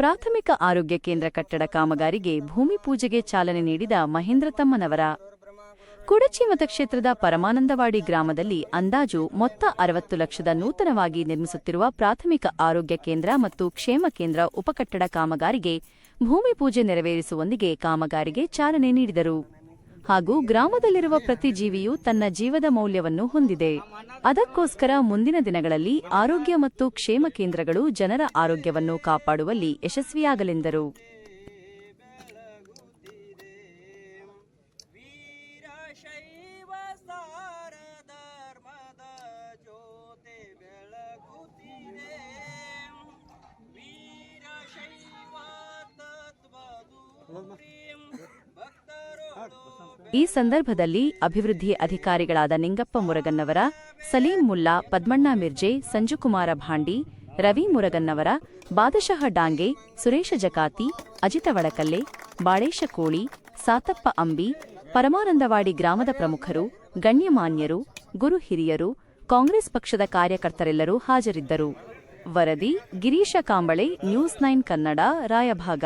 ಪ್ರಾಥಮಿಕ ಆರೋಗ್ಯ ಕೇಂದ್ರ ಕಟ್ಟಡ ಕಾಮಗಾರಿಗೆ ಭೂಮಿ ಪೂಜೆಗೆ ಚಾಲನೆ ನೀಡಿದ ಮಹೇಂದ್ರ ತಮ್ಮನವರ. ಕುಡಚಿ ಮತಕ್ಷೇತ್ರದ ಪರಮಾನಂದವಾಡಿ ಗ್ರಾಮದಲ್ಲಿ ಅಂದಾಜು ಮೊತ್ತ ಅರವತ್ತು ಲಕ್ಷದ ನೂತನವಾಗಿ ನಿರ್ಮಿಸುತ್ತಿರುವ ಪ್ರಾಥಮಿಕ ಆರೋಗ್ಯ ಕೇಂದ್ರ ಮತ್ತು ಕ್ಷೇಮ ಕೇಂದ್ರ ಉಪಕಟ್ಟಡ ಕಾಮಗಾರಿಗೆ ಭೂಮಿ ಪೂಜೆ ನೆರವೇರಿಸುವೊಂದಿಗೆ ಕಾಮಗಾರಿಗೆ ಚಾಲನೆ ನೀಡಿದರು. ಹಾಗೂ ಗ್ರಾಮದಲ್ಲಿರುವ ಪ್ರತಿ ಜೀವಿಯು ತನ್ನ ಜೀವದ ಮೌಲ್ಯವನ್ನು ಹೊಂದಿದೆ. ಅದಕ್ಕೋಸ್ಕರ ಮುಂದಿನ ದಿನಗಳಲ್ಲಿ ಆರೋಗ್ಯ ಮತ್ತು ಕ್ಷೇಮ ಕೇಂದ್ರಗಳು ಜನರ ಆರೋಗ್ಯವನ್ನು ಕಾಪಾಡುವಲ್ಲಿ ಯಶಸ್ವಿಯಾಗಲೆಂದರು. ಈ ಸಂದರ್ಭದಲ್ಲಿ ಅಭಿವೃದ್ಧಿ ಅಧಿಕಾರಿಗಳಾದ ನಿಂಗಪ್ಪ ಮುರಗನ್ನವರ, ಸಲೀಂ ಮುಲ್ಲಾ, ಪದ್ಮಣ್ಣ ಮಿರ್ಜೆ, ಸಂಜುಕುಮಾರ ಭಾಂಡಿ, ರವಿ ಮುರಗನ್ನವರ ಬಾದಶಃ ಡಾಂಗೆ, ಸುರೇಶ ಜಕಾತಿ, ಅಜಿತ ವಡಕಲ್ಲೆ, ಬಾಳೇಶ ಕೋಳಿ, ಸಾತಪ್ಪ ಅಂಬಿ, ಪರಮಾನಂದವಾಡಿ ಗ್ರಾಮದ ಪ್ರಮುಖರು, ಗಣ್ಯಮಾನ್ಯರು, ಗುರು ಹಿರಿಯರು, ಕಾಂಗ್ರೆಸ್ ಪಕ್ಷದ ಕಾರ್ಯಕರ್ತರೆಲ್ಲರೂ ಹಾಜರಿದ್ದರು. ವರದಿ, ಗಿರೀಶ ಕಾಂಬಳೆ, ನ್ಯೂಸ್ ನೈನ್ ಕನ್ನಡ, ರಾಯಭಾಗ.